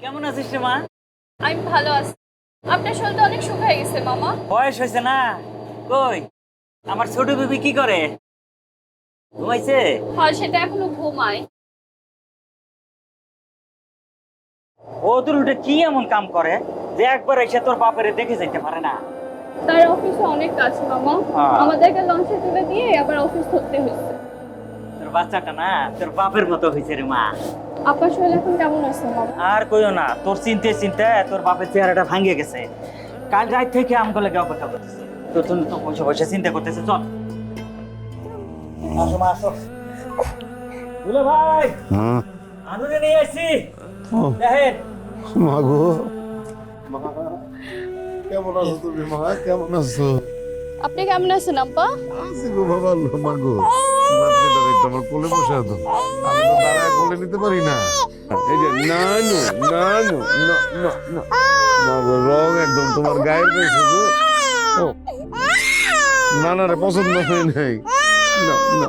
কেমন আছিস রে মা? আমি ভালো আছি। আপনার শরীরটা অনেক শুকায় গেছে মামা। বয়স হয়েছে না? কই? আমার ছোট বেবি কি করে? ঘুমাইছে? হয় সেটা এখনও ঘুমায়। ও তোর উঠে কি এমন কাম করে যে একবার এসে তোর বাপের দেখে যাইতে পারে না? তার অফিসে অনেক কাজ মামা। হ্যাঁ। আমাদেরকে লঞ্চে তুলে দিয়ে আবার অফিস ধরতে হয়েছে। বাচ্চাটা না তোর বাপের মতো হয়েছে রে মা। আপনার শরীর এখন কেমন আছে মামা আর কইও না তোর চিনতে চিনতে তোর বাপের চেহারাটা ভাঙিয়ে গেছে। কাল রাত থেকে আমগুলো অপেক্ষা করতেছে। তো তুমি তো বসে বসে চিন্তা করতেছে চল। আসো মা আসো। দুলে ভাই হ্যাঁ। আনুরে নিয়ে আসছি ও। দেখেন। মাগো মা কেমন আছো তুমি মা? কেমন আছো? আপনি কেমন আছেন আব্বা? আছি গো বাবা মাগো নিতে পারি না। এই যে রং একদম তোমার গায়ের পেয়েছে না না না না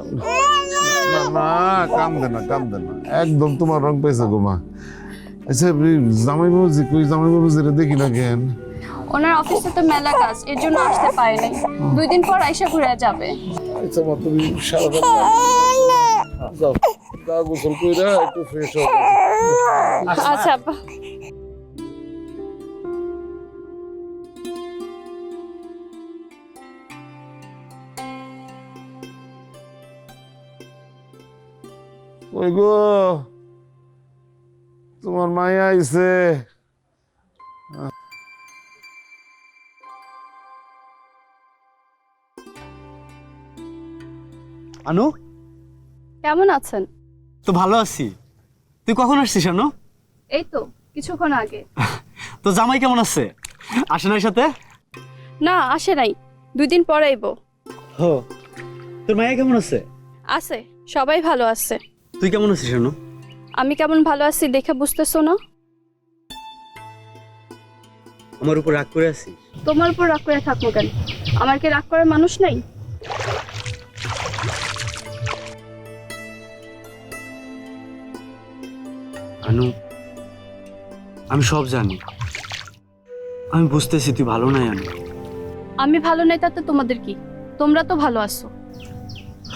একদম তোমার রং পেয়েছে গো মা। আচ্ছা জামাই বাবু জামাই বাবু যেটা দেখি না কেন? ওনার অফিসে তো মেলা কাজ এর জন্য আসতে পারে নাই দুই দিন পর আইসা ঘুরে যাবে। আচ্ছা তুমি সারা যাও গা গোসল কইরা একটু ফ্রেশ হও। আচ্ছা। ওই গো তোমার মায়া আইছে। আনু? কেমন আছেন? তো ভালো আছি। তুই কখন আসছিস আনু? এই তো কিছুক্ষণ আগে। তো জামাই কেমন আছে? আসে না সাথে? না আসে নাই। দুই দিন পর আইবো। হো তোর মায়া কেমন আছে? আছে সবাই ভালো আছে। তুই কেমন আছিস আনু? আমি কেমন ভালো আছি দেখে বুঝতেছো না? আমার উপর রাগ করে আছিস? তোমার উপর রাগ করে থাকব কেন? আমার কি রাগ করার মানুষ নাই? আনু আমি সব জানি। আমি বুঝতেছি তুই ভালো নাই আনু আমি ভালো নাই তাতে তোমাদের কি? তোমরা তো ভালো আছো।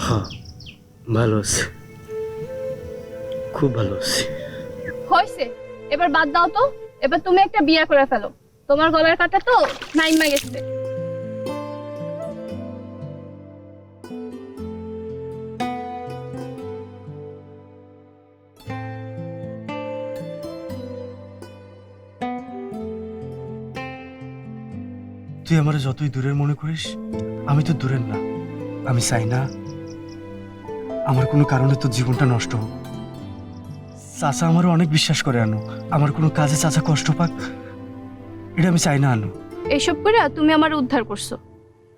হ্যাঁ ভালো আছি। খুব ভালো আছি। হয়েছে। এবার বাদ দাও তো। এবার তুমি একটা বিয়ে করে ফেলো। তোমার গলার কাটা তো নাইমা গেছে। তুই আমার যতই দূরের মনে করিস আমি তো দূরের না। আমি চাই না আমার কোনো কারণে তোর জীবনটা নষ্ট হোক। চাচা আমারও অনেক বিশ্বাস করে আনু। আমার কোনো কাজে চাচা কষ্ট পাক এটা আমি চাই না আনু। এইসব করে তুমি আমার উদ্ধার করছ।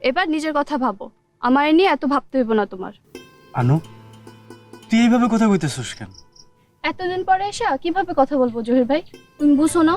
এবার নিজের কথা ভাবো। আমার নিয়ে এত ভাবতে হইব না তোমার। আনু তুই এইভাবে কথা কইতেছিস কেন? এতদিন পরে এসে কীভাবে কথা বলব জহির ভাই? তুমি বুঝো না?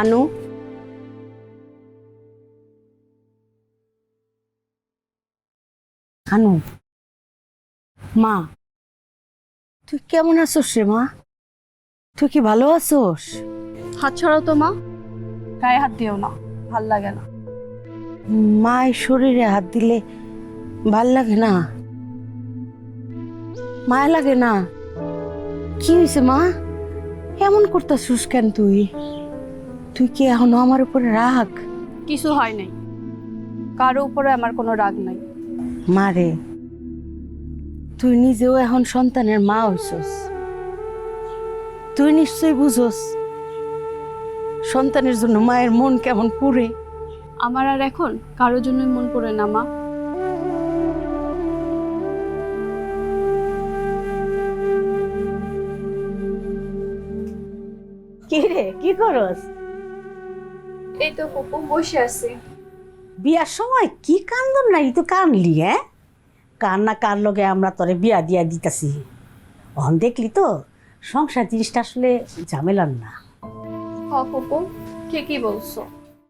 আনু? আনু? মা? তুই কেমন আছোস রে মা? তুই কি ভালো আছোস? হাত ছড়াও তো মা। গায়ে হাত দিও না ভালো লাগে না। মায়ের শরীরে হাত দিলে ভালো লাগে না? মায়া লাগে না? কি হয়েছে মা? এমন করতেছিস কেন তুই? তুই কি এখনও আমার উপরে রাগ? কিছু হয় নাই। কারও উপরে আমার কোনো রাগ নাই। মারে তুই নিজেও এখন সন্তানের মা হইছস। তুই নিশ্চয়ই বুঝোস সন্তানের জন্য মায়ের মন কেমন পুরে? আমার আর এখন কারোর জন্য মন পড়ে না মা। কি রে কি করস? এই তো ফুপু বসে আছি। বিয়ার সময় কি কান্দন নাই তো কানলি হ্যাঁ? কান না কার লগে আমরা তোরে বিয়া দিয়া দিতাছি। অন দেখলি তো সংসার জিনিসটা আসলে ঝামেলার না। হ ফুপু ঠিকই বলছো।